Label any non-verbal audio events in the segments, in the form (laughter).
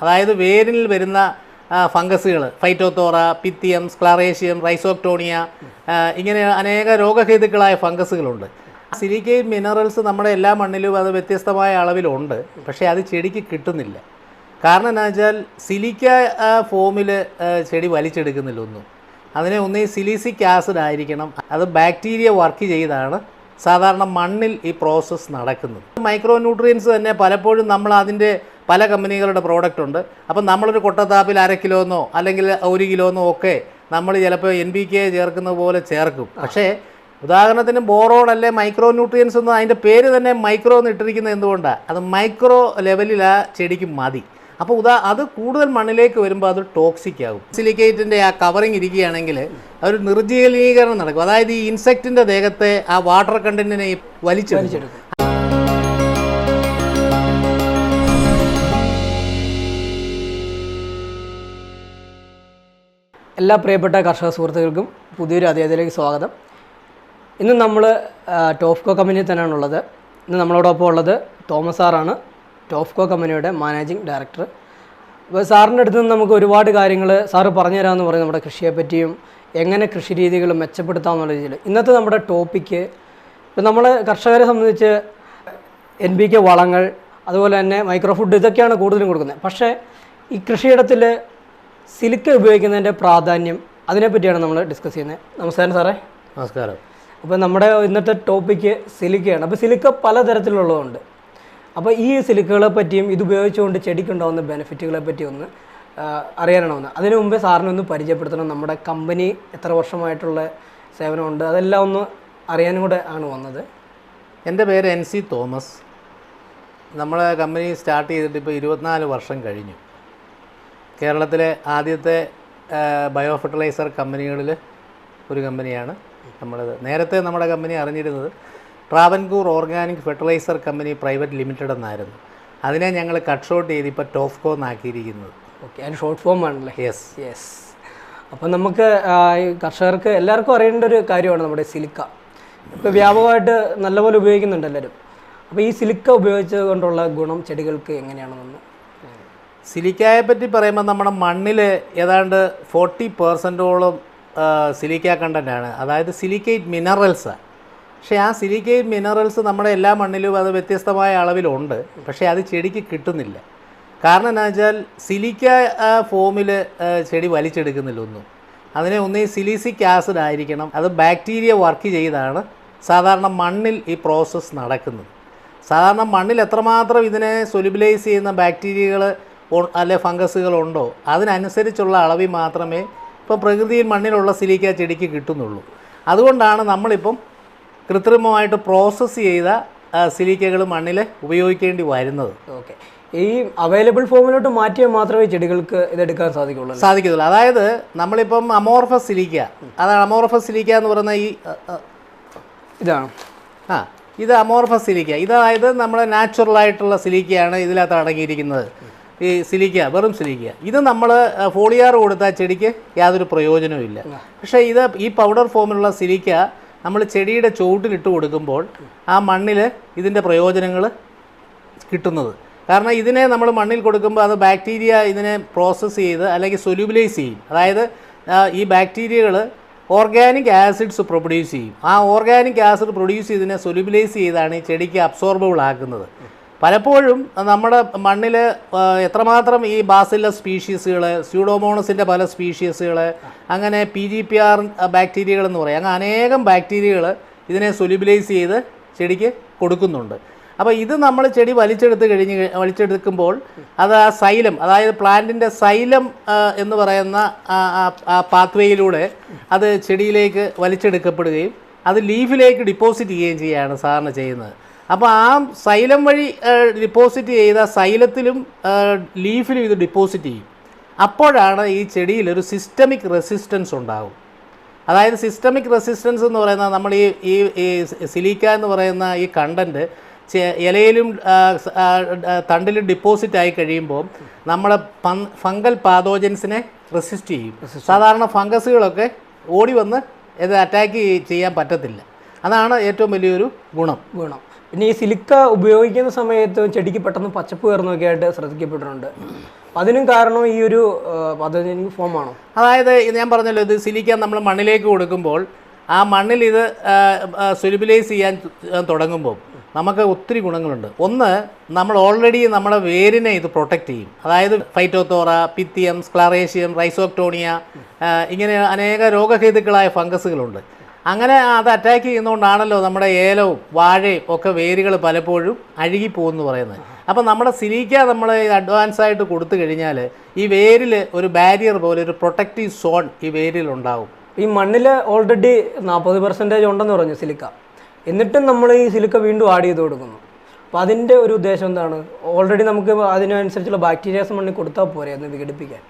അതായത് വേരിൽ വരുന്ന ഫംഗസുകൾ ഫൈറ്റോത്തോറ പിത്തിയം സ്ക്ലാറേഷ്യം റൈസോക്ടോണിയ ഇങ്ങനെ അനേക രോഗഹേതുക്കളായ ഫംഗസുകളുണ്ട്. സിലിക്കേറ്റ് മിനറൽസ് നമ്മുടെ എല്ലാ മണ്ണിലും അത് വ്യത്യസ്തമായ അളവിലുണ്ട്. പക്ഷേ അത് ചെടിക്ക് കിട്ടുന്നില്ല. കാരണം എന്താ വെച്ചാൽ സിലിക്ക ഫോമിൽ ചെടി വലിച്ചെടുക്കുന്നില്ല ഒന്നും. അതിനെ ഒന്ന് സിലിസിക് ആസിഡ് ആയിരിക്കണം അത് ബാക്ടീരിയ വർക്ക് ചെയ്താണ്. സാധാരണ മണ്ണിൽ ഈ പ്രോസസ്സ് നടക്കുന്നത്. മൈക്രോ ന്യൂട്രിയൻസ് തന്നെ പലപ്പോഴും നമ്മൾ അതിന്റെ പല കമ്പനികളുടെ പ്രോഡക്റ്റ് ഉണ്ട്. അപ്പം നമ്മളൊരു കൊട്ടത്താപ്പിൽ അര കിലോന്നോ അല്ലെങ്കിൽ ഒരു കിലോന്നോ ഒക്കെ നമ്മൾ ചിലപ്പോൾ എൻ ബി കെ ചേർക്കുന്ന പോലെ ചേർക്കും. പക്ഷേ ഉദാഹരണത്തിന് ബോറോൺ അല്ലെ മൈക്രോ ന്യൂട്രിയൻസ് ഒന്നും അതിന്റെ പേര് തന്നെ മൈക്രോ എന്ന് ഇട്ടിരിക്കുന്നത് എന്തുകൊണ്ടാണ് അത് മൈക്രോ ലെവലിൽ ആ ചെടിക്ക് മതി. അപ്പോൾ ഉദാ അത് കൂടുതൽ മണ്ണിലേക്ക് വരുമ്പോൾ അത് ടോക്സിക് ആകും. സിലിക്കേറ്റിന്റെ ആ കവറിങ് ഇരിക്കുകയാണെങ്കിൽ ഒരു നിർജലീകരണം നടക്കും. അതായത് ഈ ഇൻസെക്റ്റിന്റെ ദേഹത്തെ ആ വാട്ടർ കണ്ടന്റിനെ വലിച്ചെടുക്കും. എല്ലാ പ്രിയപ്പെട്ട കർഷക സുഹൃത്തുക്കൾക്കും പുതിയൊരു അധ്യായത്തിലേക്ക് സ്വാഗതം. ഇന്ന് നമ്മൾ ടോഫ്കോ കമ്പനിയിൽ തന്നെയാണുള്ളത്. ഇന്ന് നമ്മളോടൊപ്പം ഉള്ളത് തോമസ് സാറാണ്. ടോഫ്കോ കമ്പനിയുടെ മാനേജിംഗ് ഡയറക്ടർ. അപ്പോൾ സാറിന്റെ അടുത്ത് നിന്ന് നമുക്ക് ഒരുപാട് കാര്യങ്ങൾ സാറ് പറഞ്ഞുതരാമെന്ന് പറയും. നമ്മുടെ കൃഷിയെ പറ്റിയും എങ്ങനെ കൃഷി രീതികൾ മെച്ചപ്പെടുത്താമെന്നുള്ള രീതിയിൽ. ഇന്നത്തെ നമ്മുടെ ടോപ്പിക്ക് ഇപ്പം നമ്മൾ കർഷകരെ സംബന്ധിച്ച് എൻ ബി കെ വളങ്ങൾ അതുപോലെ തന്നെ മൈക്രോ ഫുഡ് ഇതൊക്കെയാണ് കൂടുതലും കൊടുക്കുന്നത്. പക്ഷേ ഈ കൃഷിയിടത്തിൽ സിലിക്ക ഉപയോഗിക്കുന്നതിന്റെ പ്രാധാന്യം അതിനെപ്പറ്റിയാണ് നമ്മൾ ഡിസ്കസ് ചെയ്യുന്നത്. നമസ്കാരം സാറേ. നമസ്കാരം. അപ്പോൾ നമ്മുടെ ഇന്നത്തെ ടോപ്പിക്ക് സിലിക്കയാണ്. അപ്പോൾ സിലിക്ക പലതരത്തിലുള്ളതുണ്ട്. അപ്പോൾ ഈ സിലിക്കുകളെ പറ്റിയും ഇത് ഉപയോഗിച്ചുകൊണ്ട് ചെടിക്കുണ്ടാകുന്ന ബെനിഫിറ്റുകളെ പറ്റി ഒന്ന് അറിയാനാണ്? വന്നത് അതിനു മുമ്പേ സാറിനെ ഒന്ന് പരിചയപ്പെടുത്തണം. നമ്മുടെ കമ്പനി എത്ര വർഷമായിട്ടുള്ള സേവനമുണ്ട്? അതെല്ലാം ഒന്ന് അറിയാനും കൂടെ ആണ് വന്നത്. എന്റെ പേര് എൻ സി തോമസ്. നമ്മളെ കമ്പനി സ്റ്റാർട്ട് ചെയ്തിട്ട് ഇപ്പോൾ ഇരുപത്തിനാല് വർഷം കഴിഞ്ഞു. കേരളത്തിലെ ആദ്യത്തെ ബയോ ഫെർട്ടിലൈസർ കമ്പനികളിൽ ഒരു കമ്പനിയാണ് നമ്മളത്. നേരത്തെ നമ്മുടെ company അറിഞ്ഞിരുന്നത് Travancore organic fertilizer company private limited എന്നായിരുന്നു. അതിനെ ഞങ്ങൾ കട്ട് ഷോട്ട് ചെയ്ത് ഇപ്പോൾ ടോഫ്കോ എന്നാക്കിയിരിക്കുന്നത്. ഓക്കെ അതിന് ഷോർട്ട് ഫോം ആണല്ലേ? യെസ് യെസ് അപ്പം നമുക്ക് കർഷകർക്ക് എല്ലാവർക്കും അറിയേണ്ട ഒരു കാര്യമാണ് നമ്മുടെ സിലിക്ക. ഇപ്പോൾ വ്യാപകമായിട്ട് നല്ലപോലെ ഉപയോഗിക്കുന്നുണ്ട് എല്ലാവരും. അപ്പോൾ ഈ സിലിക്ക ഉപയോഗിച്ചത് കൊണ്ടുള്ള ഗുണം ചെടികൾക്ക് എങ്ങനെയാണെന്ന് സിലിക്കയെ പറ്റി പറയുമ്പോൾ നമ്മുടെ മണ്ണിൽ ഏതാണ്ട് ഫോർട്ടി പെർസെന്റോളം സിലിക്ക കണ്ടന്റ് ആണ്. അതായത് സിലിക്കേറ്റ് മിനറൽസ് പക്ഷേ ആ സിലിക്കയും മിനറൽസ് നമ്മുടെ എല്ലാ മണ്ണിലും അത് വ്യത്യസ്തമായ അളവിലുണ്ട്. പക്ഷേ അത് ചെടിക്ക് കിട്ടുന്നില്ല. കാരണം എന്നാ വെച്ചാൽ സിലിക്ക ഫോമിൽ ചെടി വലിച്ചെടുക്കുന്നില്ല ഒന്നും. അതിനെ ഒന്നീ സിലിസിക് ആസിഡ് ആയിരിക്കണം. അത് ബാക്ടീരിയ വർക്ക് ചെയ്താണ് സാധാരണ മണ്ണിൽ ഈ പ്രോസസ്സ് നടക്കുന്നത്. സാധാരണ മണ്ണിൽ എത്രമാത്രം ഇതിനെ സൊലിബിലൈസ് ചെയ്യുന്ന ബാക്ടീരിയകൾ അല്ലെ ഫംഗസുകളുണ്ടോ അതിനനുസരിച്ചുള്ള അളവിൽ മാത്രമേ ഇപ്പോൾ പ്രകൃതിയിൽ മണ്ണിലുള്ള സിലിക്ക ചെടിക്ക് കിട്ടുന്നുള്ളൂ. അതുകൊണ്ടാണ് നമ്മളിപ്പം കൃത്രിമമായിട്ട് പ്രോസസ്സ് ചെയ്ത സിലിക്കകൾ മണ്ണിൽ ഉപയോഗിക്കേണ്ടി വരുന്നത്. ഓക്കെ. ഈ അവൈലബിൾ ഫോമിലോട്ട് മാറ്റിയാൽ മാത്രമേ ചെടികൾക്ക് ഇതെടുക്കാൻ സാധിക്കുള്ളൂ? സാധിക്കത്തുള്ളൂ. അതായത് നമ്മളിപ്പം അമോർഫസ് സിലിക്ക അതാണ് അമോർഫസ് സിലിക്ക എന്ന് പറയുന്ന ഈ ഇതാണ്. ആ ഇത് അമോർഫസ് സിലിക്ക ഇതായത് നമ്മുടെ നാച്ചുറലായിട്ടുള്ള സിലിക്കയാണ് ഇതിനകത്ത് അടങ്ങിയിരിക്കുന്നത്. ഈ സിലിക്ക വെറും സിലിക്ക ഇത് നമ്മൾ ഫോളിയാർ കൊടുത്താൽ ചെടിക്ക് യാതൊരു പ്രയോജനവും ഇല്ല. പക്ഷേ ഇത് ഈ പൗഡർ ഫോമിലുള്ള സിലിക്ക നമ്മൾ ചെടിയുടെ ചുവട്ടിലിട്ട് കൊടുക്കുമ്പോൾ ആ മണ്ണിൽ ഇതിന്റെ പ്രയോജനങ്ങൾ കിട്ടുന്നത്. കാരണം ഇതിനെ നമ്മൾ മണ്ണിൽ കൊടുക്കുമ്പോൾ അത് ബാക്ടീരിയ ഇതിനെ പ്രോസസ്സ് ചെയ്ത് അല്ലെങ്കിൽ സൊല്യൂബിലൈസ് ചെയ്യും. അതായത് ഈ ബാക്ടീരിയകൾ ഓർഗാനിക് ആസിഡ്സ് പ്രൊഡ്യൂസ് ചെയ്യും. ആ ഓർഗാനിക് ആസിഡ് പ്രൊഡ്യൂസ് ചെയ്തതിനെ സൊല്യൂബിലൈസ് ചെയ്താണ് ഈ ചെടിക്ക് അബ്സോർബിൾ ആക്കുന്നത്. പലപ്പോഴും നമ്മുടെ മണ്ണിൽ എത്രമാത്രം ഈ ബാസില സ്പീഷീസുകൾ സ്യൂഡോമോണസിന്റെ പല സ്പീഷീസുകൾ അങ്ങനെ പി ജി പി ആർ ബാക്ടീരിയകൾ എന്ന് പറയും. അങ്ങനെ അനേകം ബാക്ടീരിയകൾ ഇതിനെ സൊലിബിലൈസ് ചെയ്ത് ചെടിക്ക് കൊടുക്കുന്നുണ്ട്. അപ്പോൾ ഇത് നമ്മൾ ചെടി വലിച്ചെടുത്ത് കഴിഞ്ഞ് വലിച്ചെടുക്കുമ്പോൾ അത് ആ സൈലം അതായത് പ്ലാന്റിന്റെ സൈലം എന്ന് പറയുന്ന ആ- പാത്വേയിലൂടെ അത് ചെടിയിലേക്ക് വലിച്ചെടുക്കപ്പെടുകയും അത് ലീഫിലേക്ക് ഡിപ്പോസിറ്റ് ചെയ്യുകയും ചെയ്യുകയാണ് സാധാരണ ചെയ്യുന്നത്. അപ്പോൾ ആ സൈലം വഴി ഡിപ്പോസിറ്റ് ചെയ്ത സൈലത്തിലും ലീഫിലും ഇത് ഡിപ്പോസിറ്റ് ചെയ്യും. അപ്പോഴാണ് ഈ ചെടിയിൽ ഒരു സിസ്റ്റമിക് റെസിസ്റ്റൻസ് ഉണ്ടാകും അതായത് സിസ്റ്റമിക് റെസിസ്റ്റൻസ് എന്ന് പറയുന്നത് നമ്മൾ ഈ ഈ സിലിക്ക എന്ന് പറയുന്ന ഈ കണ്ടന്റ് ഇലയിലും തണ്ടിലും ഡിപ്പോസിറ്റ് ആയി കഴിയുമ്പോൾ നമ്മളെ ഫംഗൽ പാതോജൻസിനെ റെസിസ്റ്റ് ചെയ്യും. സാധാരണ ഫംഗസുകളൊക്കെ ഓടി വന്ന് ഇത് അറ്റാക്ക് ചെയ്യാൻ പറ്റത്തില്ല. അതാണ് ഏറ്റവും വലിയൊരു ഗുണം. ഗുണം. പിന്നെ ഈ സിലിക്ക ഉപയോഗിക്കുന്ന സമയത്ത് ചെടിക്ക് പെട്ടെന്ന് പച്ചപ്പ് കയറുന്നൊക്കെ ആയിട്ട് ശ്രദ്ധിക്കപ്പെട്ടിട്ടുണ്ട്. അതിനും കാരണം ഈ ഒരു പദ്ധതി ഫോമാണോ. അതായത് ഞാൻ പറഞ്ഞല്ലോ ഇത് സിലിക്ക നമ്മൾ മണ്ണിലേക്ക് കൊടുക്കുമ്പോൾ ആ മണ്ണിൽ ഇത് സുലിബിലൈസ് ചെയ്യാൻ തുടങ്ങുമ്പോൾ നമുക്ക് ഒത്തിരി ഗുണങ്ങളുണ്ട്. ഒന്ന് നമ്മൾ ഓൾറെഡി നമ്മുടെ വേരിനെ ഇത് പ്രൊട്ടക്റ്റ് ചെയ്യും. അതായത് ഫൈറ്റോത്തോറ പിത്തിയം സ്ക്ലാറേഷ്യം റൈസോക്ടോണിയ ഇങ്ങനെ അനേക രോഗഹേതുക്കളായ ഫംഗസുകളുണ്ട്. അങ്ങനെ അത് അറ്റാക്ക് ചെയ്യുന്നതുകൊണ്ടാണല്ലോ നമ്മുടെ ഏലവും വാഴയും ഒക്കെ വേരുകൾ പലപ്പോഴും അഴുകിപ്പോകുമെന്ന് പറയുന്നത്. അപ്പം നമ്മുടെ സിലിക്ക നമ്മൾ അഡ്വാൻസ് ആയിട്ട് കൊടുത്തു കഴിഞ്ഞാൽ ഈ വേരിൽ ഒരു ബാരിയർ പോലെ ഒരു പ്രൊട്ടക്റ്റീവ് സോൺ ഈ വേരിൽ ഉണ്ടാവും. ഈ മണ്ണിൽ ഓൾറെഡി നാൽപ്പത് പെർസെന്റേജ് ഉണ്ടെന്ന് പറഞ്ഞു സിലിക്ക. എന്നിട്ടും നമ്മൾ ഈ സിലിക്ക വീണ്ടും ആഡ് ചെയ്ത് കൊടുക്കുന്നു. അപ്പോൾ അതിന്റെ ഒരു ഉദ്ദേശം എന്താണ്? ഓൾറെഡി നമുക്ക് അതിനനുസരിച്ചുള്ള ബാക്ടീരിയാസ് മണ്ണിൽ കൊടുത്താൽ പോരെ എന്ന് വിഘടിപ്പിക്കാൻ.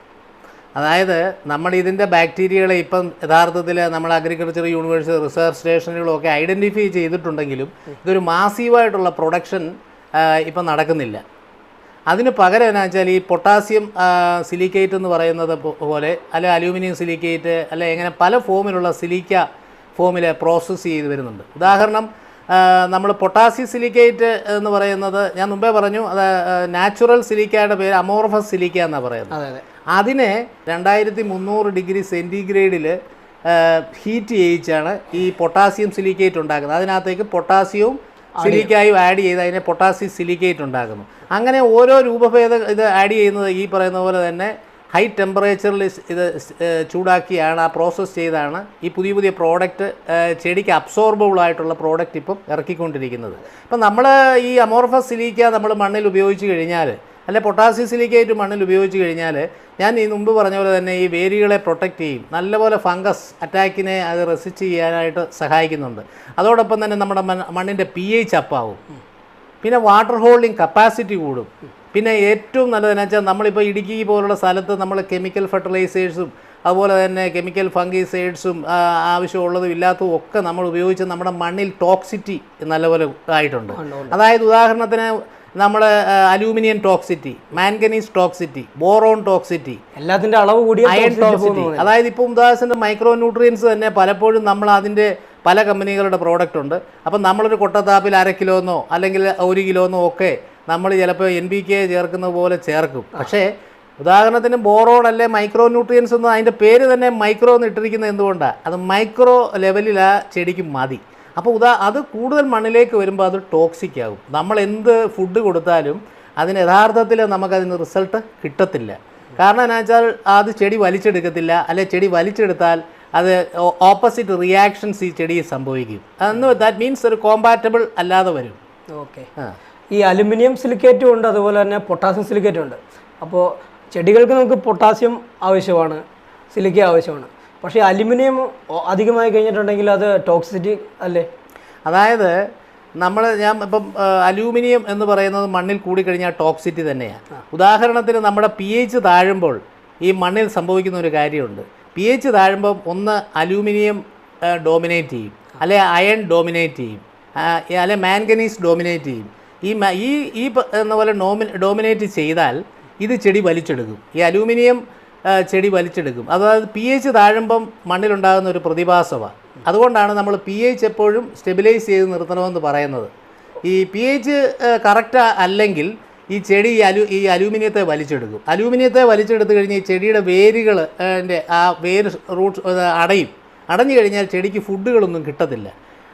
അതായത് നമ്മൾ ഇതിന്റെ ബാക്ടീരിയകളെ ഇപ്പം യഥാർത്ഥത്തിൽ നമ്മൾ അഗ്രികൾച്ചർ യൂണിവേഴ്സിറ്റി റിസർച്ച് സ്റ്റേഷനുകളൊക്കെ ഐഡന്റിഫൈ ചെയ്തിട്ടുണ്ടെങ്കിലും ഇതൊരു മാസീവായിട്ടുള്ള പ്രൊഡക്ഷൻ ഇപ്പം നടക്കുന്നില്ല. അതിന് പകരം എന്നാ വെച്ചാൽ ഈ പൊട്ടാസ്യം സിലിക്കേറ്റ് എന്ന് പറയുന്നത് പോലെ അല്ലെ അലൂമിനിയം സിലിക്കേറ്റ് അല്ലെ ഇങ്ങനെ പല ഫോമിലുള്ള സിലിക്ക ഫോമിൽ പ്രോസസ്സ് ചെയ്ത് വരുന്നുണ്ട്. ഉദാഹരണം നമ്മൾ പൊട്ടാസ്യം സിലിക്കേറ്റ് എന്ന് പറയുന്നത് ഞാൻ മുമ്പേ പറഞ്ഞു അത് നാച്ചുറൽ സിലിക്കയുടെ പേര് അമോർഫസ് സിലിക്ക എന്നാണ് പറയുന്നത്. അതിനെ രണ്ടായിരത്തി മുന്നൂറ് ഡിഗ്രി സെന്റിഗ്രേഡിൽ ഹീറ്റ് ചെയ്യിച്ചാണ് ഈ പൊട്ടാസ്യം സിലിക്കേറ്റ് ഉണ്ടാക്കുന്നത്. അതിനകത്തേക്ക് പൊട്ടാസ്യവും സിലിക്കായും ആഡ് ചെയ്ത് അതിനെ പൊട്ടാസ്യം സിലിക്കേറ്റ് ഉണ്ടാക്കുന്നു. അങ്ങനെ ഓരോ രൂപഭേദ ഇത് ആഡ് ചെയ്യുന്നത് ഈ പറയുന്ന പോലെ തന്നെ ഹൈ ടെമ്പറേച്ചറിൽ ഇത് ചൂടാക്കിയാണ് ആ പ്രോസസ്സ് ചെയ്താണ് ഈ പുതിയ പുതിയ പ്രോഡക്റ്റ് ചെടിക്ക് അബ്സോർബിൾ ആയിട്ടുള്ള പ്രോഡക്റ്റ് ഇപ്പം ഇറക്കിക്കൊണ്ടിരിക്കുന്നത്. അപ്പം നമ്മൾ ഈ അമോർഫസ് സിലിക്ക നമ്മൾ മണ്ണിൽ ഉപയോഗിച്ച് കഴിഞ്ഞാൽ അല്ലെ പൊട്ടാസ്യം സിലിക്കേറ്റ് മണ്ണിൽ ഉപയോഗിച്ച് കഴിഞ്ഞാൽ ഞാൻ ഈ മുമ്പ് പറഞ്ഞ പോലെ തന്നെ ഈ വേരുകളെ പ്രൊട്ടക്റ്റ് ചെയ്യും. നല്ലപോലെ ഫംഗസ് അറ്റാക്കിനെ അത് റെസിസ്റ്റ് ചെയ്യാനായിട്ട് സഹായിക്കുന്നുണ്ട്. അതോടൊപ്പം തന്നെ നമ്മുടെ മണ്ണ് മണ്ണിന്റെ പി എച്ച് അപ്പാവും പിന്നെ വാട്ടർ ഹോൾഡിംഗ് കപ്പാസിറ്റി കൂടും. പിന്നെ ഏറ്റവും നല്ലതെന്ന് വെച്ചാൽ നമ്മളിപ്പോൾ ഇടുക്കി പോലുള്ള സ്ഥലത്ത് നമ്മൾ കെമിക്കൽ ഫെർട്ടിലൈസേഴ്സും അതുപോലെ തന്നെ കെമിക്കൽ ഫംഗിസൈഡ്സും ആവശ്യമുള്ളതും ഇല്ലാത്തതും ഒക്കെ നമ്മൾ ഉപയോഗിച്ച് നമ്മുടെ മണ്ണിൽ ടോക്സിറ്റി നല്ലപോലെ ആയിട്ടുണ്ട്. അതായത് ഉദാഹരണത്തിന് നമ്മൾ aluminium toxicity manganese toxicity boron toxicity എല്ലാത്തിന്റെ അളവ് കൂടി അയൺ ടോക്സിറ്റി അതായത് ഇപ്പോൾ ഉദാഹരണത്തിന്റെ മൈക്രോ ന്യൂട്രിയൻസ് തന്നെ പലപ്പോഴും നമ്മൾ അതിന്റെ പല കമ്പനികളുടെ പ്രോഡക്റ്റ് ഉണ്ട്. അപ്പം നമ്മളൊരു കൊട്ടത്താപ്പിൽ അര കിലോന്നോ അല്ലെങ്കിൽ ഒരു കിലോന്നോ ഒക്കെ നമ്മൾ ചിലപ്പോൾ എൻ ബി കെ ചേർക്കുന്ന പോലെ ചേർക്കും. പക്ഷേ ഉദാഹരണത്തിന് ബോറോൺ അല്ലെ മൈക്രോ ന്യൂട്രിയൻസ് എന്ന് അതിന്റെ പേര് തന്നെ മൈക്രോ എന്ന് ഇട്ടിരിക്കുന്നത് എന്തുകൊണ്ടാണ് അത് മൈക്രോ ലെവലിൽ ആ ചെടിക്ക് മതി. അപ്പോൾ ഉദാ അത് കൂടുതൽ മണ്ണിലേക്ക് വരുമ്പോൾ അത് ടോക്സിക് ആകും. നമ്മൾ എന്ത് ഫുഡ് കൊടുത്താലും അതിന് യഥാർത്ഥത്തിൽ നമുക്കതിന് റിസൾട്ട് കിട്ടത്തില്ല. കാരണം എന്നാ വെച്ചാൽ അത് ചെടി വലിച്ചെടുക്കത്തില്ല. അല്ലെ ചെടി വലിച്ചെടുത്താൽ അത് ഓപ്പോസിറ്റ് റിയാക്ഷൻസ് ഈ ചെടിയിൽ സംഭവിക്കും. അതെന്ന് ദാറ്റ് മീൻസ് ഒരു കോമ്പാറ്റബിൾ അല്ലാതെ വരും. ഓക്കെ. ഈ അലുമിനിയം സിലിക്കേറ്റും ഉണ്ട് അതുപോലെ തന്നെ പൊട്ടാസ്യം സിലിക്കേറ്റും ഉണ്ട്. അപ്പോൾ ചെടികൾക്ക് നമുക്ക് പൊട്ടാസ്യം ആവശ്യമാണ് സിലിക്ക ആവശ്യമാണ്. പക്ഷേ അലുമിനിയം അധികമായി കഴിഞ്ഞിട്ടുണ്ടെങ്കിൽ അത് ടോക്സിറ്റി അല്ലേ? അതായത് നമ്മൾ ഞാൻ ഇപ്പം അലൂമിനിയം എന്ന് പറയുന്നത് മണ്ണിൽ കൂടിക്കഴിഞ്ഞാൽ ടോക്സിറ്റി തന്നെയാണ് ഉദാഹരണത്തിന് നമ്മുടെ പി എച്ച് താഴുമ്പോൾ ഈ മണ്ണിൽ സംഭവിക്കുന്ന ഒരു കാര്യമുണ്ട്. പി എച്ച് താഴുമ്പം ഒന്ന് അലൂമിനിയം ഡോമിനേറ്റ് ചെയ്യും. അല്ലെ അയൺ ഡോമിനേറ്റ് ചെയ്യും. അല്ലെ മാൻഗനീസ് ഡോമിനേറ്റ് ചെയ്യും. ഈ ഈ ഈ എന്ന പോലെ ഡോമിനേറ്റ് ചെയ്താൽ ഇത് ചെടി വലിച്ചെടുക്കും. ഈ അലൂമിനിയം ചെടി വലിച്ചെടുക്കും. അതായത് പി എച്ച് താഴുമ്പം മണ്ണിലുണ്ടാകുന്ന ഒരു പ്രതിഭാസമാണ് അതുകൊണ്ടാണ് നമ്മൾ പി എച്ച് എപ്പോഴും സ്റ്റെബിലൈസ് ചെയ്ത് നിർത്തണമെന്ന് പറയുന്നത്. ഈ പി എച്ച് കറക്റ്റ് അല്ലെങ്കിൽ ഈ ചെടി ഈ അലു ഈ അലൂമിനിയത്തെ വലിച്ചെടുക്കും. അലൂമിനിയത്തെ വലിച്ചെടുത്ത് കഴിഞ്ഞ് ഈ ചെടിയുടെ വേരുകൾ ആ വേര് റൂട്ട്സ് അടയും. അടഞ്ഞു കഴിഞ്ഞാൽ ചെടിക്ക് ഫുഡുകളൊന്നും കിട്ടത്തില്ല.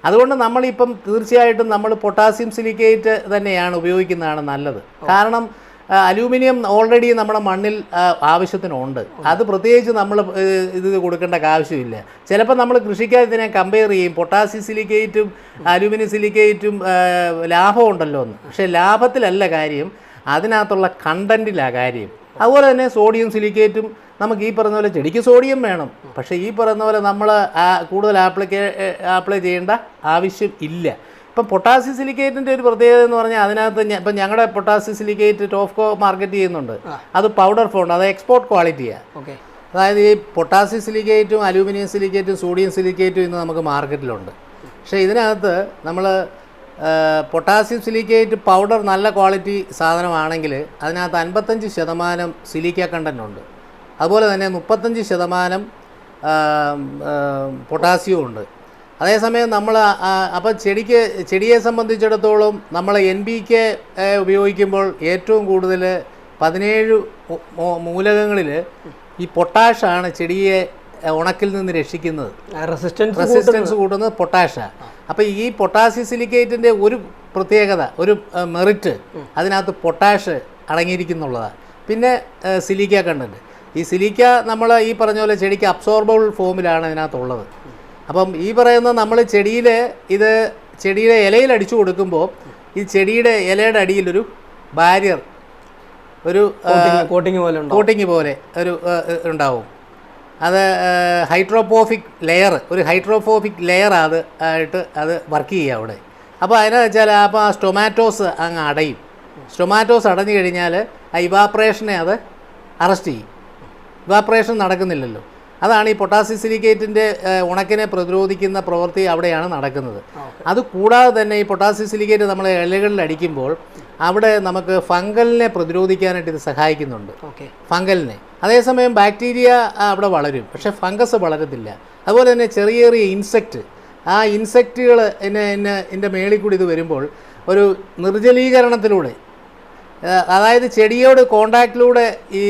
അതുകൊണ്ട് നമ്മളിപ്പം തീർച്ചയായിട്ടും നമ്മൾ പൊട്ടാസ്യം സിലിക്കേറ്റ് തന്നെയാണ് ഉപയോഗിക്കുന്നതാണ് നല്ലത്. കാരണം അലൂമിനിയം ഓൾറെഡി നമ്മുടെ മണ്ണിൽ ആവശ്യത്തിനുണ്ട്. അത് പ്രത്യേകിച്ച് നമ്മൾ ഇത് കൊടുക്കേണ്ട ആവശ്യമില്ല. ചിലപ്പോൾ നമ്മൾ കൃഷിക്കാർ ഇതിനെ കമ്പയർ ചെയ്യും. പൊട്ടാസ്യം സിലിക്കേറ്റും അലൂമിനിയം സിലിക്കേറ്റും ലാഭമുണ്ടല്ലോ എന്ന്. പക്ഷേ ലാഭത്തിലല്ല കാര്യം അതിനകത്തുള്ള കണ്ടന്റിലാണ് കാര്യം. അതുപോലെ തന്നെ സോഡിയം സിലിക്കേറ്റും നമുക്ക് ഈ പറയുന്ന പോലെ ചെടിക്ക് സോഡിയം വേണം. പക്ഷേ ഈ പറയുന്ന പോലെ നമ്മൾ കൂടുതൽ ആപ്ലിക്കേ അപ്ലൈ ചെയ്യേണ്ട ആവശ്യം ഇല്ല. ഇപ്പം പൊട്ടാസ്യം സിലിക്കേറ്റിന്റെ ഒരു പ്രത്യേകത എന്ന് പറഞ്ഞാൽ അതിനകത്ത് ഇപ്പം ഞങ്ങളുടെ പൊട്ടാസ്യം സിലിക്കേറ്റ് ടോഫ്കോ മാർക്കറ്റ് ചെയ്യുന്നുണ്ട്. അത് പൗഡർ ഫോണ്ട് അത് എക്സ്പോർട്ട് ക്വാളിറ്റിയാണ് ഓക്കെ. അതായത് ഈ പൊട്ടാസ്യം സിലിക്കേറ്റും അലൂമിനിയം സിലിക്കേറ്റും സോഡിയം സിലിക്കേറ്റും ഇന്ന് നമുക്ക് മാർക്കറ്റിലുണ്ട്. പക്ഷേ ഇതിനകത്ത് നമ്മൾ പൊട്ടാസ്യം സിലിക്കേറ്റ് പൗഡർ നല്ല ക്വാളിറ്റി സാധനമാണെങ്കിൽ അതിനകത്ത് അൻപത്തഞ്ച് ശതമാനം സിലിക്ക കണ്ടന്റ് ഉണ്ട്. അതുപോലെ തന്നെ മുപ്പത്തഞ്ച് ശതമാനം പൊട്ടാസ്യവും ഉണ്ട്. അതേസമയം നമ്മൾ അപ്പം ചെടിക്ക് ചെടിയെ സംബന്ധിച്ചിടത്തോളം നമ്മൾ എൻ ബി കെ ഉപയോഗിക്കുമ്പോൾ ഏറ്റവും കൂടുതൽ പതിനേഴ് മൂലകങ്ങളിൽ ഈ പൊട്ടാഷാണ് ചെടിയെ ഉണക്കിൽ നിന്ന് രക്ഷിക്കുന്നത്. റെസിസ്റ്റൻസ് റെസിസ്റ്റൻസ് കൂട്ടുന്നത്. പൊട്ടാഷാണ് അപ്പോൾ ഈ പൊട്ടാസ്യ സിലിക്കേറ്റിന്റെ ഒരു പ്രത്യേകത ഒരു മെറിറ്റ് അതിനകത്ത് പൊട്ടാഷ് അടങ്ങിയിരിക്കുന്നുള്ളതാണ് പിന്നെ സിലിക്ക കണ്ടന്റ് ഈ സിലിക്ക നമ്മൾ ഈ പറഞ്ഞ പോലെ ചെടിക്ക് അബ്സോർബിൾ ഫോമിലാണ് ഇതിനകത്തുള്ളത്. അപ്പം ഈ പറയുന്ന നമ്മൾ ചെടിയിൽ ഇത് ചെടിയുടെ ഇലയിൽ അടിച്ചു കൊടുക്കുമ്പോൾ ഈ ചെടിയുടെ ഇലയുടെ അടിയിലൊരു ബാരിയർ ഒരു കോട്ടിങ് പോലെ കോട്ടിങ് പോലെ ഒരു ഉണ്ടാവും. അത് ഹൈഡ്രോപോഫിക് ലെയർ ഒരു ഹൈഡ്രോപോഫിക് ലെയർ അത് ആയിട്ട് അത് വർക്ക് ചെയ്യുക അവിടെ. അപ്പോൾ അതിനെ വെച്ചാൽ അപ്പോൾ ആ സ്റ്റൊമാറ്റോസ് അങ്ങ് അടയും. സ്റ്റൊമാറ്റോസ് അടഞ്ഞു കഴിഞ്ഞാൽ ആ ഇവാപ്രേഷനെ അത് അറസ്റ്റ് ചെയ്യും. ഇവാപ്രേഷൻ നടക്കുന്നില്ലല്ലോ. അതാണ് ഈ പൊട്ടാസ്യം സിലിക്കേറ്റിന്റെ ഉണക്കിനെ പ്രതിരോധിക്കുന്ന പ്രവൃത്തി അവിടെയാണ് നടക്കുന്നത്. അത് കൂടാതെ തന്നെ ഈ പൊട്ടാസ്യം സിലിക്കേറ്റ് നമ്മൾ ഇലകളിൽ അടിക്കുമ്പോൾ അവിടെ നമുക്ക് ഫംഗലിനെ പ്രതിരോധിക്കാനായിട്ട് ഇത് സഹായിക്കുന്നുണ്ട്. ഓക്കെ. ഫംഗലിനെ. അതേസമയം ബാക്ടീരിയ അവിടെ വളരും. പക്ഷേ ഫംഗസ് വളരത്തില്ല. അതുപോലെ തന്നെ ചെറിയ ചെറിയ ഇൻസെക്റ്റ്. ആ ഇൻസെക്റ്റുകൾ എന്നെ എന്നെ എന്റെ മേളിൽ കൂടി ഇത് വരുമ്പോൾ ഒരു നിർജലീകരണത്തിലൂടെ അതായത് ചെടിയോട് കോണ്ടാക്റ്റിലൂടെ ഈ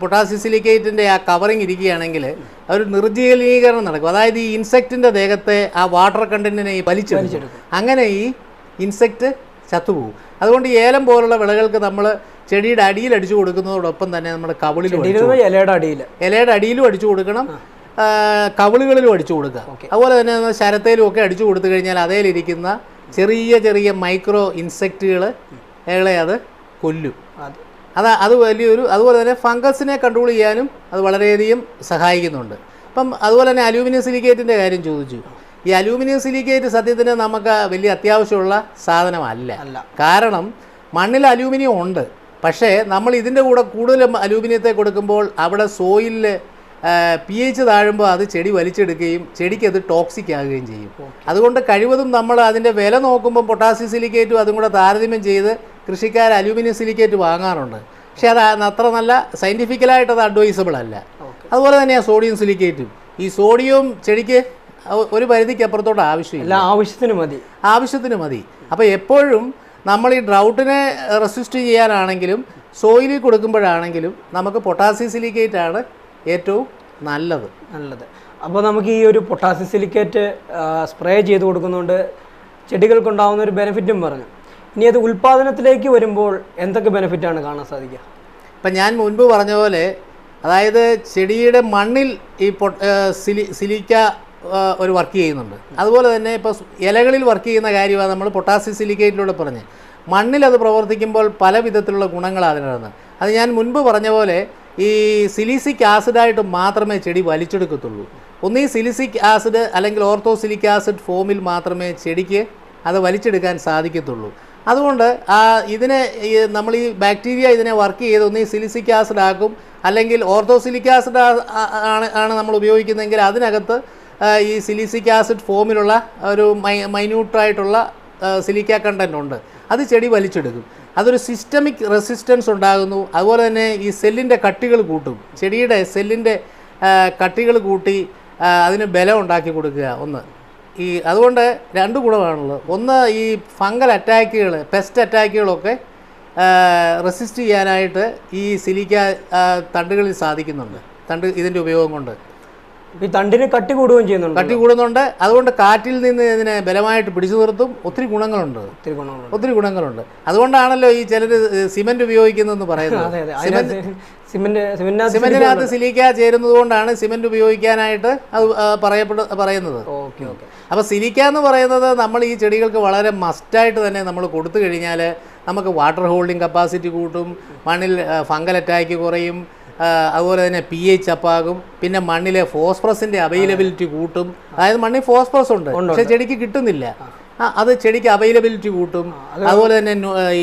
പൊട്ടാസ്യം സിലിക്കേറ്റിന്റെ ആ കവറിങ് ഇരിക്കുകയാണെങ്കിൽ ഒരു നിർജലീകരണം നടക്കും. അതായത് ഈ ഇൻസെക്റ്റിന്റെ ദേഹത്തെ ആ വാട്ടർ കണ്ടന്റിനെ ഈ വലിച്ചെടുക്കും. അങ്ങനെ ഈ ഇൻസെക്റ്റ് ചത്തുപോകും. അതുകൊണ്ട് ഈ ഏലം പോലുള്ള വിളകൾക്ക് നമ്മൾ ചെടിയുടെ അടിയിൽ അടിച്ചു കൊടുക്കുന്നതോടൊപ്പം തന്നെ നമ്മുടെ കവിളിലും ഇലയുടെ അടിയിൽ. ഇലയുടെ അടിയിലും അടിച്ചു കൊടുക്കണം. കവളുകളിലും അടിച്ചു കൊടുക്കുക. അതുപോലെ തന്നെ ശരത്തേലും ഒക്കെ അടിച്ചു കൊടുത്തു കഴിഞ്ഞാൽ അതേലിരിക്കുന്ന ചെറിയ ചെറിയ മൈക്രോ ഇൻസെക്റ്റുകൾ അത് കൊല്ലും. അത് അത് അത് വലിയൊരു അതുപോലെ തന്നെ ഫംഗസിനെ കൺട്രോൾ ചെയ്യാനും അത് വളരെയധികം സഹായിക്കുന്നുണ്ട്. അപ്പം അതുപോലെ തന്നെ അലൂമിനിയം സിലിക്കേറ്റിന്റെ കാര്യം ചോദിച്ചു. ഈ അലൂമിനിയം സിലിക്കേറ്റ് സത്യത്തിന് നമുക്ക് വലിയ അത്യാവശ്യമുള്ള സാധനമല്ല. അല്ല. കാരണം മണ്ണിൽ അലൂമിനിയം ഉണ്ട്. പക്ഷേ നമ്മൾ ഇതിന്റെ കൂടെ കൂടുതൽ അലൂമിനിയത്തെ കൊടുക്കുമ്പോൾ അവിടെ സോയിലിൽ പി എച്ച് താഴുമ്പോൾ അത് ചെടി വലിച്ചെടുക്കുകയും ചെടിക്ക് അത് ടോക്സിക് ആകുകയും ചെയ്യും. അതുകൊണ്ട് കഴിവതും നമ്മൾ അതിന്റെ വില നോക്കുമ്പോൾ പൊട്ടാസ്യം സിലിക്കേറ്റും അതും കൂടെ താരതമ്യം ചെയ്ത് കൃഷിക്കാർ അലൂമിനിയം സിലിക്കേറ്റ് വാങ്ങാറുണ്ട്. പക്ഷേ അത് അത്ര നല്ല സയന്റിഫിക്കലായിട്ട് അത് അഡ്വൈസബിൾ അല്ല. അതുപോലെ തന്നെയാണ് സോഡിയം സിലിക്കേറ്റും. ഈ സോഡിയവും ചെടിക്ക് ഒരു പരിധിക്ക് അപ്പുറത്തോട്ട് ആവശ്യമില്ല. അല്ല ആവശ്യത്തിന് മതി. ആവശ്യത്തിന് മതി. അപ്പോൾ എപ്പോഴും നമ്മൾ ഈ ഡ്രൗട്ടിനെ റെസിസ്റ്റ് ചെയ്യാനാണെങ്കിലും സോയിലിൽ കൊടുക്കുമ്പോഴാണെങ്കിലും നമുക്ക് പൊട്ടാസ്യം സിലിക്കേറ്റ് ആണ് ഏറ്റവും നല്ലത്. നല്ലത്. അപ്പോൾ നമുക്ക് ഈ ഒരു പൊട്ടാസ്യം സിലിക്കേറ്റ് സ്പ്രേ ചെയ്ത് കൊടുക്കുന്നതുകൊണ്ട് ചെടികൾക്കുണ്ടാകുന്ന ഒരു ബെനിഫിറ്റും പറഞ്ഞു. ഇനി അത് ഉൽപ്പാദനത്തിലേക്ക് വരുമ്പോൾ എന്തൊക്കെ ബെനിഫിറ്റാണ് കാണാൻ സാധിക്കുക? ഇപ്പം ഞാൻ മുൻപ് പറഞ്ഞ പോലെ അതായത് ചെടിയുടെ മണ്ണിൽ ഈ പൊ സിലി സിലിക്ക ഒരു വർക്ക് ചെയ്യുന്നുണ്ട്. അതുപോലെ തന്നെ ഇപ്പോൾ ഇലകളിൽ വർക്ക് ചെയ്യുന്ന കാര്യമാണ് നമ്മൾ പൊട്ടാസ്യം സിലിക്കേറ്റിലൂടെ പറഞ്ഞ് മണ്ണിൽ അത് പ്രവർത്തിക്കുമ്പോൾ പല വിധത്തിലുള്ള ഗുണങ്ങളാണ് അതിനകത്ത്. അത് ഞാൻ മുൻപ് പറഞ്ഞ പോലെ ഈ സിലിസിക് ആസിഡായിട്ട് മാത്രമേ ചെടി വലിച്ചെടുക്കത്തുള്ളൂ. ഒന്നീ സിലിസിക് ആസിഡ് അല്ലെങ്കിൽ ഓർത്തോസിലിക് ആസിഡ് ഫോമിൽ മാത്രമേ ചെടിക്ക് അത് വലിച്ചെടുക്കാൻ സാധിക്കത്തുള്ളൂ. അതുകൊണ്ട് ഇതിനെ നമ്മൾ ഈ ബാക്ടീരിയ ഇതിനെ വർക്ക് ചെയ്ത് ഈ സിലിസിക് ആസിഡ് ആക്കും അല്ലെങ്കിൽ ഓർത്തോസിലിക് ആസിഡ് ആണ് ആണ് നമ്മൾ ഉപയോഗിക്കുന്നതെങ്കിൽ അതിനകത്ത് ഈ സിലിസിക് ആസിഡ് ഫോമിലുള്ള ഒരു മൈ മൈന്യൂട്ടായിട്ടുള്ള സിലിക്ക കണ്ടന്റ് ഉണ്ട്. അത് ചെടി വലിച്ചെടുക്കും. അതൊരു സിസ്റ്റമിക് റെസിസ്റ്റൻസ് ഉണ്ടാകുന്നു. അതുപോലെ തന്നെ ഈ സെല്ലിന്റെ കട്ടികൾ കൂട്ടും. ചെടിയുടെ സെല്ലിന്റെ കട്ടികൾ കൂട്ടി അതിന് ബലം ഉണ്ടാക്കി കൊടുക്കുക. ഒന്ന്. ഈ അതുകൊണ്ട് രണ്ട് ഗുണമാണുള്ളത്. ഒന്ന് ഈ ഫംഗൽ അറ്റാക്കുകൾ പെസ്റ്റ് അറ്റാക്കുകളൊക്കെ റെസിസ്റ്റ് ചെയ്യാനായിട്ട് ഈ സിലിക്ക തണ്ടുകളിൽ സാധിക്കുന്നുണ്ട്. തണ്ട് ഇതിന്റെ ഉപയോഗം കൊണ്ട്. ഈ തണ്ടിന് കട്ടി കൂടുകയും ചെയ്യുന്നുണ്ട്. കട്ടി കൂടുന്നുണ്ട്. അതുകൊണ്ട് കാറ്റിൽ നിന്ന് ഇതിനെ ബലമായിട്ട് പിടിച്ചു നിർത്തും. ഒത്തിരി ഗുണങ്ങളുണ്ട്. ഒത്തിരി ഗുണങ്ങളുണ്ട്. ഒത്തിരി ഗുണങ്ങളുണ്ട്. അതുകൊണ്ടാണല്ലോ ഈ ചിലർ സിമെന്റ് ഉപയോഗിക്കുന്നതെന്ന് പറയുന്നത്. (laughs) സിമെന്റിനകത്ത് സിലിക്ക ചേരുന്നത് കൊണ്ടാണ് സിമെന്റ് ഉപയോഗിക്കാനായിട്ട് അത് പറയപ്പെട്ട പറയപ്പെടു പറയുന്നത്. Okay okay. അപ്പോൾ സിലിക്ക എന്ന് പറയുന്നത് നമ്മൾ ഈ ചെടികൾക്ക് വളരെ മസ്റ്റായിട്ട് തന്നെ നമ്മൾ കൊടുത്തു കഴിഞ്ഞാൽ നമുക്ക് വാട്ടർ ഹോൾഡിംഗ് കപ്പാസിറ്റി കൂട്ടും മണ്ണിൽ ഫംഗൽ അറ്റാക്ക് കുറയും അതുപോലെ തന്നെ പി എച്ച് അപ്പാകും പിന്നെ മണ്ണിലെ ഫോസ്ഫറസിന്റെ അവൈലബിലിറ്റി കൂട്ടും. അതായത് മണ്ണിൽ ഫോസ്ഫറസ് ഉണ്ട് പക്ഷേ ചെടിക്ക് കിട്ടുന്നില്ല. അത് ചെടിക്ക് അവൈലബിലിറ്റി കൂട്ടും. അതുപോലെ തന്നെ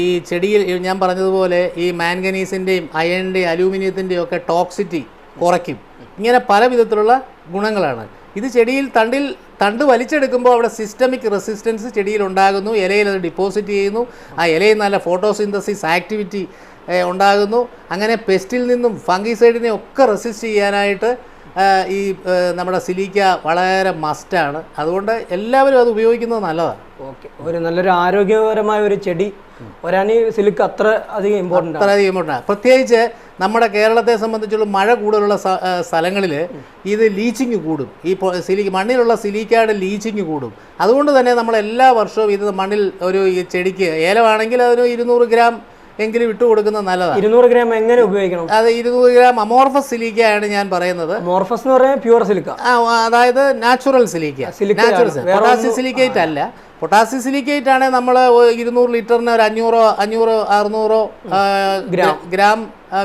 ഈ ചെടിയിൽ ഞാൻ പറഞ്ഞതുപോലെ ഈ മാൻഗനീസിന്റെയും അയണിന്റെയും അലൂമിനിയത്തിന്റെയും ഒക്കെ ടോക്സിറ്റി കുറയ്ക്കും. ഇങ്ങനെ പല വിധത്തിലുള്ള ഗുണങ്ങളാണ്. ഇത് ചെടിയിൽ തണ്ടിൽ തണ്ട് വലിച്ചെടുക്കുമ്പോൾ അവിടെ സിസ്റ്റമിക് റെസിസ്റ്റൻസ് ചെടിയിൽ ഉണ്ടാകുന്നു. ഇലയിൽ അത് ഡിപ്പോസിറ്റ് ചെയ്യുന്നു. ആ ഇലയിൽ നല്ല ഫോട്ടോസിന്തസിസ് ആക്ടിവിറ്റി ഉണ്ടാകുന്നു. അങ്ങനെ പെസ്റ്റിൽ നിന്നും ഫംഗിസൈഡിനെ ഒക്കെ റെസിസ്റ്റ് ചെയ്യാനായിട്ട് ഈ നമ്മുടെ സിലിക്ക വളരെ മസ്റ്റാണ്. അതുകൊണ്ട് എല്ലാവരും അത് ഉപയോഗിക്കുന്നത് നല്ലതാണ്. ഓക്കെ. ഒരു നല്ലൊരു ആരോഗ്യപരമായ ഒരു ചെടി ഒരാണി സിലിക്ക് അത്ര അധികം ഇമ്പോർട്ടന്റ് അത്ര അധികം ഇമ്പോർട്ടന്റ് പ്രത്യേകിച്ച് നമ്മുടെ കേരളത്തെ സംബന്ധിച്ചുള്ള മഴ കൂടുതലുള്ള സ്ഥലങ്ങളിൽ ഇത് ലീച്ചിങ് കൂടും. ഈ സിലിക്ക് സിലി മണ്ണിലുള്ള സിലിക്കയുടെ ലീച്ചിങ് കൂടും. അതുകൊണ്ട് തന്നെ നമ്മൾ എല്ലാ വർഷവും ഇത് മണ്ണിൽ ഒരു ഈ ചെടിക്ക് ഏലമാണെങ്കിൽ അതിന് ഇരുന്നൂറ് ഗ്രാം എങ്കിലും ഇട്ട് കൊടുക്കുന്നത് നല്ലതാണ് ഇരുന്നൂറ് ഗ്രാം എങ്ങനെ ഉപയോഗിക്കണം? അത് ഇരുന്നൂറ് ഗ്രാം അമോർഫസ് സിലിക്കയാണ് ഞാൻ പറയുന്നത്. അമോർഫസ് എന്ന് പറയുന്നത് പ്യുവർ സിലിക്ക അതായത് natural silica natural potassium silicate അല്ല. പൊട്ടാസ്യം സിലിക്കേറ്റ് ആണെങ്കിൽ നമ്മൾ ഇരുന്നൂറ് ലിറ്ററിന് ഒരു അഞ്ഞൂറോ അഞ്ഞൂറോ അറുന്നൂറോ ആ, ഗ്രാം.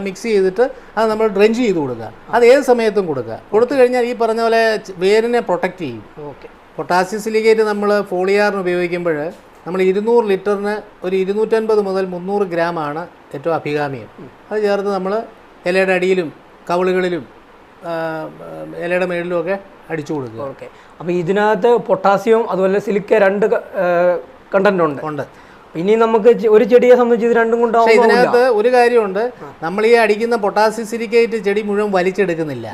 മിക്സ് ചെയ്തിട്ട് അത് നമ്മൾ ഡ്രഞ്ച് ചെയ്ത് കൊടുക്കുക. അത് ഏത് സമയത്തും കൊടുക്കുക. കൊടുത്തു കഴിഞ്ഞാൽ ഈ പറഞ്ഞ പോലെ വേരിനെ പ്രൊട്ടക്റ്റ് ചെയ്യും. ഓക്കെ പൊട്ടാസ്യം സിലിക്കേറ്റ് നമ്മൾ ഫോളിയാറിന് ഉപയോഗിക്കുമ്പോൾ നമ്മൾ ഇരുന്നൂറ് ലിറ്ററിന് ഒരു ഇരുന്നൂറ്റൻപത് മുതൽ മുന്നൂറ് ഗ്രാമാണ് ഏറ്റവും അഭികാമ്യം. അത് ചേർത്ത് നമ്മൾ ഇലയുടെ അടിയിലും കവിളുകളിലും ഇലയുടെ മേളിലും ഒക്കെ അടിച്ചു കൊടുക്കുക. ഓക്കെ. അപ്പോൾ ഇതിനകത്ത് പൊട്ടാസ്യവും അതുപോലെ സിലിക്ക രണ്ട് കണ്ടന്റ് ഉണ്ട്. ഉണ്ട്. ഇനി നമുക്ക് ഒരു ചെടിയെ സംബന്ധിച്ച് ഇത് രണ്ടും കൊണ്ട് ഇതിനകത്ത് ഒരു കാര്യമുണ്ട്. നമ്മൾ ഈ അടിക്കുന്ന പൊട്ടാസ്യം സിലിക്കേറ്റ് ചെടി മുഴുവൻ വലിച്ചെടുക്കുന്നില്ല.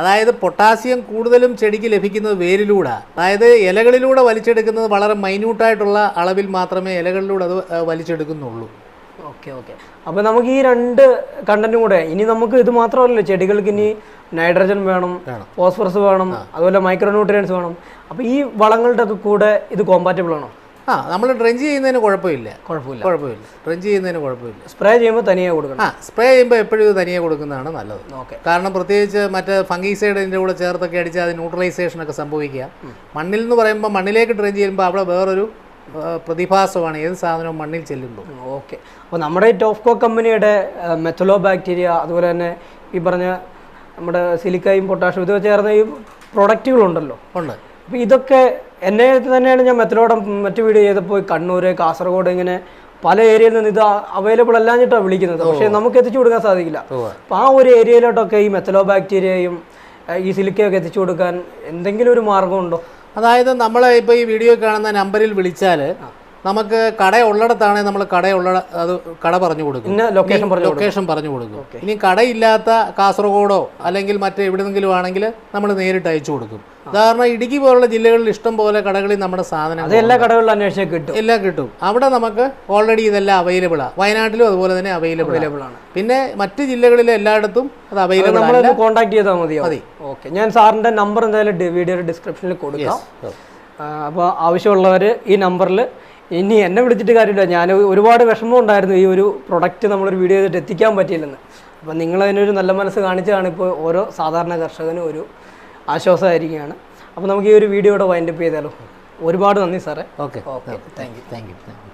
അതായത് പൊട്ടാസ്യം കൂടുതലും ചെടിക്ക് ലഭിക്കുന്നത് വേരിലൂടെ. അതായത് ഇലകളിലൂടെ വലിച്ചെടുക്കുന്നത് വളരെ മൈന്യൂട്ടായിട്ടുള്ള അളവിൽ മാത്രമേ ഇലകളിലൂടെ അത് വലിച്ചെടുക്കുന്നുള്ളൂ. Okay okay. അപ്പോൾ നമുക്ക് ഈ രണ്ട് കണ്ടന്റും കൂടെ ഇനി നമുക്ക് ഇത് മാത്രമല്ലല്ലോ ചെടികൾക്ക് ഇനി നൈട്രജൻ വേണം വേണം. ഫോസ്ഫറസ് വേണം അതുപോലെ മൈക്രോന്യൂട്രിയൻസ് വേണം. അപ്പോൾ ഈ വളങ്ങളുടെ ഒക്കെ കൂടെ ഇത് കോമ്പാറ്റബിൾ ആണോ? ആ നമ്മൾ ഡ്രഞ്ച് ചെയ്യുന്നതിന് കുഴപ്പമില്ല. കുഴപ്പമില്ല. കുഴപ്പമില്ല. ഡ്രഞ്ച് ചെയ്യുന്നതിന് കുഴപ്പമില്ല. സ്പ്രേ ചെയ്യുമ്പോൾ തനിയെ കൊടുക്കണം. ആ സ്പ്രേ ചെയ്യുമ്പോൾ എപ്പോഴും ഇത് തനിയെ കൊടുക്കുന്നതാണ് നല്ലത്. ഓക്കെ. കാരണം പ്രത്യേകിച്ച് മറ്റേ ഫംഗീസൈഡിന്റെ കൂടെ ചേർത്തൊക്കെ അടിച്ച് അത് ന്യൂട്രലൈസേഷൻ ഒക്കെ സംഭവിക്കുക മണ്ണിൽ എന്ന് പറയുമ്പോൾ മണ്ണിലേക്ക് ഡ്രഞ്ച് ചെയ്യുമ്പോൾ അവിടെ വേറൊരു പ്രതിഭാസമാണ് ഏത് സാധനവും മണ്ണിൽ ചെല്ലുമ്പോൾ. ഓക്കെ. അപ്പോൾ നമ്മുടെ ഈ ടോഫ്കോ കമ്പനിയുടെ മെത്തലോ ബാക്ടീരിയ അതുപോലെ തന്നെ ഈ പറഞ്ഞ നമ്മുടെ സിലിക്കയും പൊട്ടാഷ്യം ഇതൊക്കെ ചേർന്ന ഈ പ്രൊഡക്റ്റുകളുണ്ടല്ലോ. ഉണ്ട്. അപ്പോൾ ഇതൊക്കെ എന്നെ തന്നെയാണ് ഞാൻ മെത്തലോടം മറ്റു വീഡിയോ ചെയ്തപ്പോൾ പോയി കണ്ണൂർ കാസർഗോഡ് ഇങ്ങനെ പല ഏരിയയിൽ നിന്ന് ഇത് അവൈലബിൾ അല്ലാഞ്ഞിട്ടാണ് വിളിക്കുന്നത്. പക്ഷേ നമുക്ക് എത്തിച്ചു കൊടുക്കാൻ സാധിക്കില്ല. അപ്പോൾ ആ ഒരു ഏരിയയിലോട്ടൊക്കെ ഈ മെത്തലോ ബാക്ടീരിയയും ഈ സിലിക്കയൊക്കെ എത്തിച്ചു കൊടുക്കാൻ എന്തെങ്കിലും ഒരു മാർഗമുണ്ടോ അതായത് നമ്മളെ ഇപ്പോൾ ഈ വീഡിയോ കാണുന്ന നമ്പറിൽ വിളിച്ചാൽ നമുക്ക് കട ഉള്ളിടത്താണെങ്കിൽ നമ്മൾ കട ഉള്ള അത് കട പറഞ്ഞു കൊടുക്കും. ലൊക്കേഷൻ പറഞ്ഞു ലൊക്കേഷൻ പറഞ്ഞു കൊടുക്കും. ഇനി കടയില്ലാത്ത കാസർഗോഡോ അല്ലെങ്കിൽ മറ്റേ എവിടെന്നെങ്കിലും ആണെങ്കിൽ നമ്മൾ നേരിട്ട് അയച്ചു കൊടുക്കും. ഉദാഹരണം ഇടുക്കി പോലുള്ള ജില്ലകളിൽ ഇഷ്ടം പോലെ കടകളിൽ നമ്മുടെ സാധനം എല്ലാ കടകളിലും അന്വേഷിച്ചാൽ കിട്ടും. എല്ലാം കിട്ടും. അവിടെ നമുക്ക് ഓൾറെഡി ഇതെല്ലാം അവൈലബിൾ ആണ് വയനാട്ടിലും അതുപോലെ തന്നെ അവൈലബിൾ അവൈലബിൾ ആണ്. പിന്നെ മറ്റ് ജില്ലകളിലെ എല്ലായിടത്തും അത് അവൈലബിൾ നമ്മൾ കോൺടാക്ട് ചെയ്താൽ മതിയോ? മതി. ഓക്കെ ഞാൻ സാറിന്റെ നമ്പർ എന്തായാലും വീഡിയോ ഡിസ്ക്രിപ്ഷനിൽ കൊടുക്കാം. അപ്പോൾ ആവശ്യമുള്ളവർ ഈ നമ്പറിൽ ഇനി എന്നെ വിളിച്ചിട്ട് കാര്യമില്ല. ഞാൻ ഒരുപാട് വിഷമം ഉണ്ടായിരുന്നു ഈ ഒരു പ്രൊഡക്റ്റ് നമ്മളൊരു വീഡിയോ ചെയ്തിട്ട് എത്തിക്കാൻ പറ്റിയില്ലെന്ന്. അപ്പോൾ നിങ്ങളതിനൊരു നല്ല മനസ്സ് കാണിച്ചതാണ് ഇപ്പോൾ ഓരോ സാധാരണ കർഷകനും ഒരു ആശ്വാസമായിരിക്കുകയാണ്. അപ്പോൾ നമുക്ക് ഈ ഒരു വീഡിയോയുടെ വൈൻഡപ്പ് ചെയ്താലോ? ഒരുപാട് നന്ദി സാറേ. Okay okay thank you thank you thank you